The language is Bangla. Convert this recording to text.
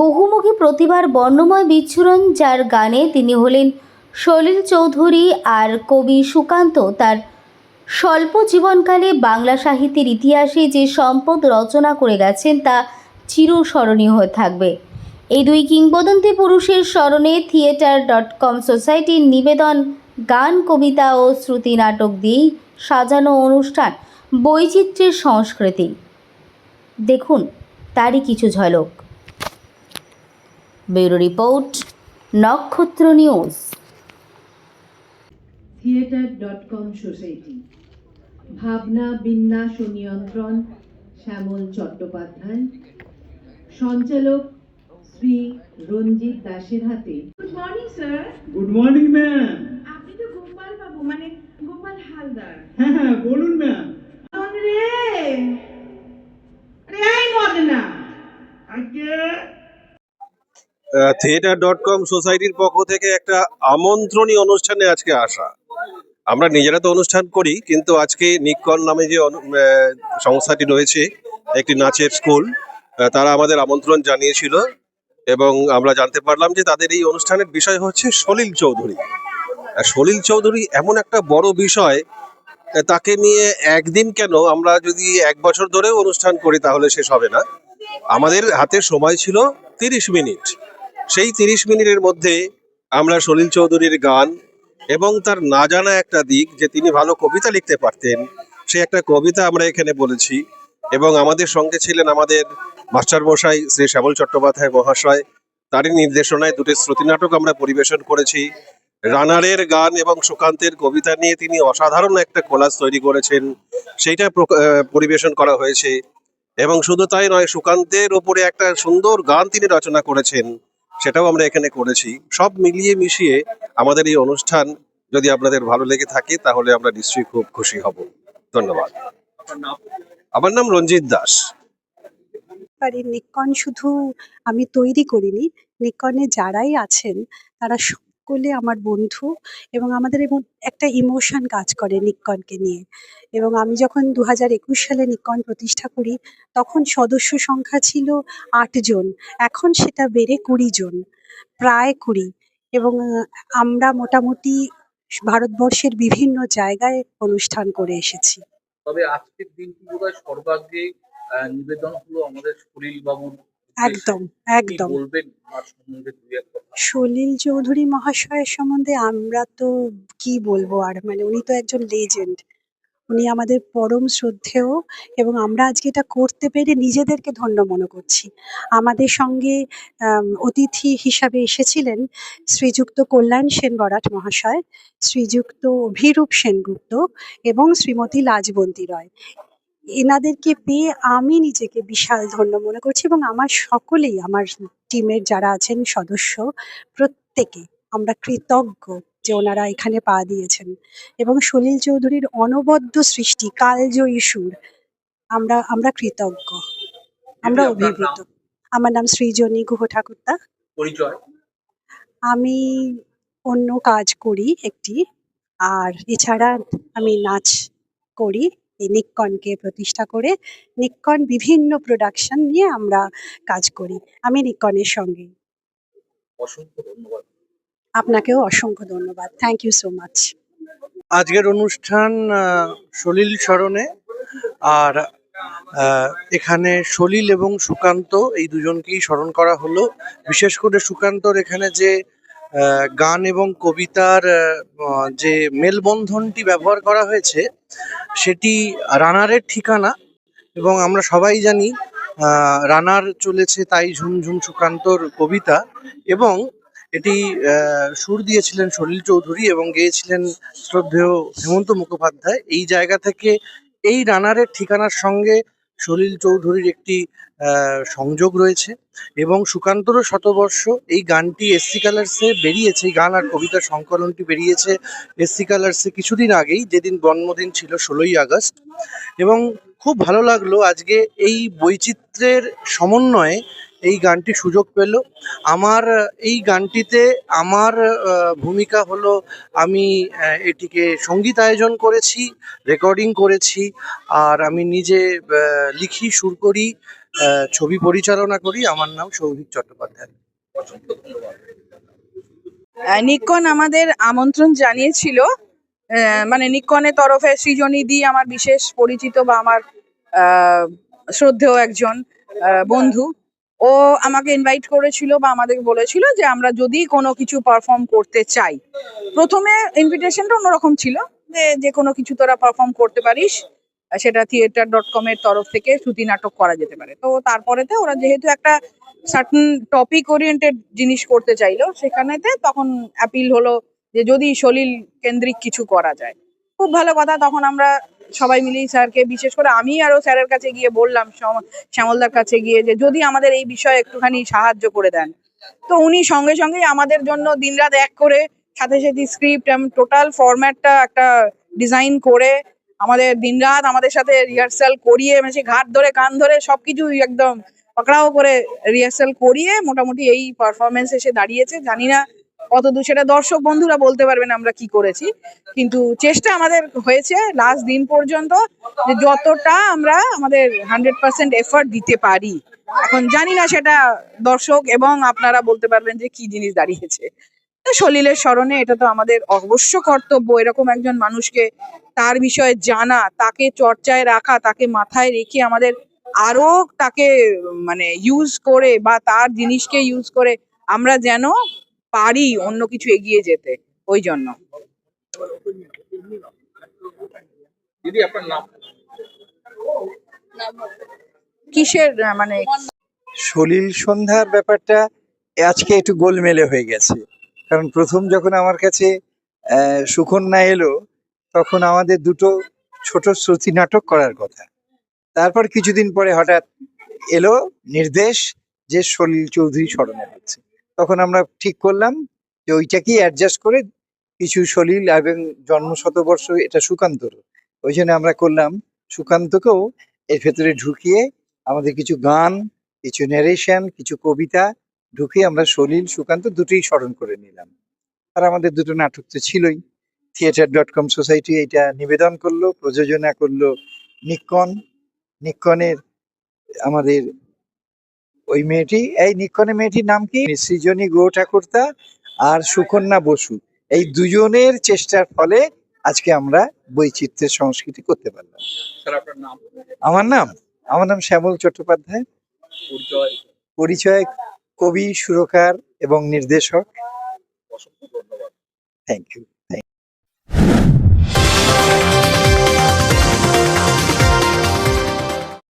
বহুমুখী প্রতিভার বর্ণময় বিচ্ছুরণ যার গানে তিনি হলেন সলিল চৌধুরী আর কবি সুকান্ত। তার স্বল্প জীবনকালে বাংলা সাহিত্যের ইতিহাসে যে সম্পদ রচনা করে গেছেন তা চিরস্মরণীয় হয়ে থাকবে। এই দুই কিংবদন্তি পুরুষের স্মরণে থিয়েটার ডট কম সোসাইটির নিবেদন, গান, কবিতা ও শ্রুতি নাটক দিয়েই সাজানো অনুষ্ঠান বৈচিত্র্যের সংস্কৃতি। দেখুন, তারই কিছু ঝলক। Bureau report Nakshatra news. Theatre dot com society. ভাবনা বিন্যাস ও নিয়ন্ত্রণ শ্যামল চট্টোপাধ্যায়। সঞ্চালক শ্রী রঞ্জিত দাসের হাতে। Good morning sir good morning ma'am আপনি তো গোপাল বাবু মানে গোপাল হালদার। হ্যাঁ হ্যাঁ বলুন ম্যাম রে? আরে এই মদনা। আজকে থিয়েটার ডট কম সোসাইটির পক্ষ থেকে একটা আমন্ত্রণী অনুষ্ঠানে আজকে আসা। আমরা নিজেরা তো অনুষ্ঠান করি, কিন্তু আজকে নিকন নামে যে সংস্থাটি রয়েছে, একটি নাচের স্কুল তারা আমাদের আমন্ত্রণ জানিয়েছিল এবং আমরা জানতে পারলাম যে তাদের এই অনুষ্ঠানের বিষয় হচ্ছে সলিল চৌধুরী। সলিল চৌধুরী এমন একটা বড় বিষয় তাকে নিয়ে একদিন কেন আমরা যদি এক বছর ধরেও অনুষ্ঠান করি তাহলে শেষ হবে না। আমাদের হাতে সময় ছিল তিরিশ মিনিট। সেই তিরিশ মিনিটের মধ্যে আমরা সলিল চৌধুরীর গান এবং তার না জানা একটা দিক যে তিনি ভালো কবিতা লিখতে পারতেন, সে একটা কবিতা আমরা এখানে বলেছি এবং আমাদের সঙ্গে ছিলেন আমাদের মাস্টার মশাই শ্রী শ্যামল চট্টোপাধ্যায় মহাশয়। তারই নির্দেশনায় দুটি শ্রুতি নাটক আমরা পরিবেশন করেছি। রানারের গান এবং সুকান্তের কবিতা নিয়ে তিনি অসাধারণ একটা কোলাজ তৈরি করেছেন। সেইটা পরিবেশন করা হয়েছে এবং শুধু তাই নয়, সুকান্তের ওপরে একটা সুন্দর গান তিনি রচনা করেছেন। সেটাও আমরা এখানে করেছি। সব মিলিয়ে মিশিয়ে আমাদের এই অনুষ্ঠান যদি আপনাদের ভালো লেগে থাকে, তাহলে আমরা নিশ্চয়ই খুব খুশি হব। ধন্যবাদ। আমার নাম রঞ্জিত দাস। নিকন শুধু আমি তৈরি করিনি নিকনে যারাই আছেন, তারা সকলে আমার বন্ধু এবং আমাদের এবং একটা ইমোশন কাজ করে নিকনকে নিয়ে। এবং আমি যখন দু একুশ সালে নিকন প্রতিষ্ঠা করি, তখন সদস্য সংখ্যা ছিল আটজন এখন সেটা বেড়ে কুড়ি জন, প্রায় কুড়ি। এবং আমরা মোটামুটি ভারতবর্ষের বিভিন্ন জায়গায় অনুষ্ঠান করে এসেছি। তবে আজকের দিনটি সর্বাগ্রে নিবেদন হলো আমাদের সলিল বাবুর। একদম একদম। বলবেন সলিল চৌধুরী মহাশয়ের সম্বন্ধে আমরা তো কি বলব আর? মানে উনি তো একজন লেজেন্ড উনি আমাদের পরম শ্রদ্ধেয় এবং আমরা আজকে এটা করতে পেরে নিজেদেরকে ধন্য মনে করছি। আমাদের সঙ্গে অতিথি হিসাবে এসেছিলেন শ্রীযুক্ত কল্যাণ সেন বরাট মহাশয় শ্রীযুক্ত অভিরূপ সেনগুপ্ত এবং শ্রীমতী লাজবন্তী রয়। এনাদেরকে পেয়ে আমি নিজেকে বিশাল ধন্য মনে করছি এবং আমার সকলেই আমার টিমের যারা আছেন সদস্য প্রত্যেকে আমরা কৃতজ্ঞ যে ওনারা এখানে পা দিয়েছেন। এবং সলিল চৌধুরীর অনবদ্য সৃষ্টি কালজয়ী সুর আমরা আমরা কৃতজ্ঞ। আমরা অভিভূত। আমার নাম সৃজনী গুহ ঠাকুরতা আমি অন্য কাজ করি একটি আর এছাড়া আমি নাচ করি। নিক্কনকে প্রতিষ্ঠা করে নিক্কন বিভিন্ন প্রোডাকশন নিয়ে আমরা কাজ করি। আমি নিক্কনের সঙ্গে অসংখ্য ধন্যবাদ। আপনাকেও অসংখ্য ধন্যবাদ। থ্যাংক ইউ সো মাচ আজকের অনুষ্ঠান সলিল স্মরণে আর এখানে সলিল এবং সুকান্ত এই দুজনকেই স্মরণ করা হলো। বিশেষ করে সুকান্তর এখানে যে গান এবং কবিতার যে মেলবন্ধনটি ব্যবহার করা হয়েছে, সেটি রানারের ঠিকানা এবং আমরা সবাই জানি রানার চলেছে তাই ঝুমঝুম সুকান্তর কবিতা এবং এটি সুর দিয়েছিলেন সলিল চৌধুরী এবং গেয়েছিলেন শ্রদ্ধেয় হেমন্ত মুখোপাধ্যায়। এই জায়গা থেকে এই রানারের ঠিকানার সঙ্গে সলিল চৌধুরীর একটি সংযোগ রয়েছে এবং সুকান্তর শতবর্ষ এই গানটি এসসি কালার্সে বেরিয়েছে। এই গান আর কবিতা সংকলনটি বেরিয়েছে এসসি কালার্সে কিছুদিন আগেই, যেদিন জন্মদিন ছিল ষোলোই আগস্ট। এবং খুব ভালো লাগল আজকে এই বৈচিত্র্যের সমন্বয়ে এই গানটি সুযোগ পেল। আমার, এই গানটিতে আমার ভূমিকা হলো আমি এটিকে সংগীত আয়োজন করেছি, রেকর্ডিং করেছি, আর আমি নিজে লিখি, সুর করি ছবি পরিচালনা করি। আমার নাম সৌভিক চট্টোপাধ্যায়। নিক্কন আমাদের আমন্ত্রণ জানিয়েছিল। মানে নিকনের তরফে সৃজনী সৃজনীদি আমার বিশেষ পরিচিত বা আমার শ্রদ্ধেয় একজন বন্ধু। ও আমাকে ইনভাইট করেছিল বা আমাদের বলেছিল যে আমরা যদি কোনো কিছু পারফর্ম করতে চাই। প্রথমে ইনভিটেশনটা অন্যরকম ছিল যে যে কোনো কিছু তোরা পারফর্ম করতে পারিস, সেটা থিয়েটার ডট কম এর তরফ থেকে শ্রুতি নাটক করা যেতে পারে। তো তারপরেতে ওরা যেহেতু একটা সার্টন টপিক ওরিয়েন্টেড জিনিস করতে চাইলো, সেখানেতে তখন অ্যাপিল হলো যে যদি সলিল কেন্দ্রিক কিছু করা যায়। খুব ভালো কথা, তখন আমরা সবাই মিলেই স্যারকে, বিশেষ করে আমি আরও স্যারের কাছে গিয়ে বললাম শ্যামলদার কাছে গিয়ে যে যদি আমাদের এই বিষয়ে একটুখানি সাহায্য করে দেন। তো উনি সঙ্গে সঙ্গে আমাদের জন্য দিনরাত এক করে সাথে সাথে স্ক্রিপ্ট টোটাল ফরম্যাটটা একটা ডিজাইন করে আমাদের দিনরাত আমাদের সাথে রিহার্সাল করিয়ে মানে ঘাট ধরে কান ধরে সবকিছু একদম পাকড়াও করে রিহার্সাল করিয়ে মোটামুটি এই পারফরমেন্স এসে দাঁড়িয়েছে। জানি না কতদূর সেটা দর্শক বন্ধুরা বলতে পারবেন আমরা কি করেছি। কিন্তু চেষ্টা আমাদের হয়েছে লাস্ট দিন পর্যন্ত যে যতটা আমরা আমাদের হান্ড্রেড পার্সেন্ট এফার্ট দিতে পারি। এখন জানি না সেটা দর্শক এবং আপনারা বলতে পারবেন যে কি জিনিস দাঁড়িয়েছে। সলিলের স্মরণে এটা তো আমাদের অবশ্য কর্তব্য, এরকম একজন মানুষকে তার বিষয়ে জানা, তাকে চর্চায় রাখা, তাকে মাথায় রেখে আমাদের আরও তাকে মানে ইউজ করে বা তার জিনিসকে ইউজ করে আমরা যেন পারি অন্য কিছু এগিয়ে যেতে ওই জন্য। দিদি আপনার নাম? কিসের মানে সলিল সন্ধ্যার ব্যাপারটা আজকে একটু গোলমেলে হয়ে গেছে। কারণ প্রথম যখন আমার কাছে আহ, সুকন্যা এলো তখন আমাদের দুটো ছোট শ্রুতি নাটক করার কথা। তারপর কিছুদিন পরে হঠাৎ এলো নির্দেশ যে সলিল চৌধুরী স্মরণে হচ্ছে। তখন আমরা ঠিক করলাম যে ওইটাকেই অ্যাডজাস্ট করে কিছু সলিল এবং জন্ম শতবর্ষ এটা সুকান্তর। ওই জন্য আমরা করলাম সুকান্তকেও এর ভেতরে ঢুকিয়ে আমাদের কিছু গান, কিছু ন্যারেশন কিছু কবিতা ঢুকিয়ে আমরা সলিল, সুকান্ত দুটোই স্মরণ করে নিলাম। আর আমাদের দুটো নাটক তো ছিলই। থিয়েটার ডট কম সোসাইটি এটা নিবেদন করল, প্রযোজনা করল নিক্কন। নিক্কনের আমাদের ওই মেয়েটি এই নিক্কনের মেয়েটির নাম কি? সৃজনী গো ঠাকুরতা আর সুকন্যা বসু। এই দুজনের চেষ্টার ফলে আজকে আমরা বৈচিত্র্যের সংস্কৃতি করতে পারলাম। আমার নাম? আমার নাম শ্যামল চট্টোপাধ্যায়। পরিচয়? কবি সুরকার এবং নির্দেশক। অসংখ্য ধন্যবাদ। Thank you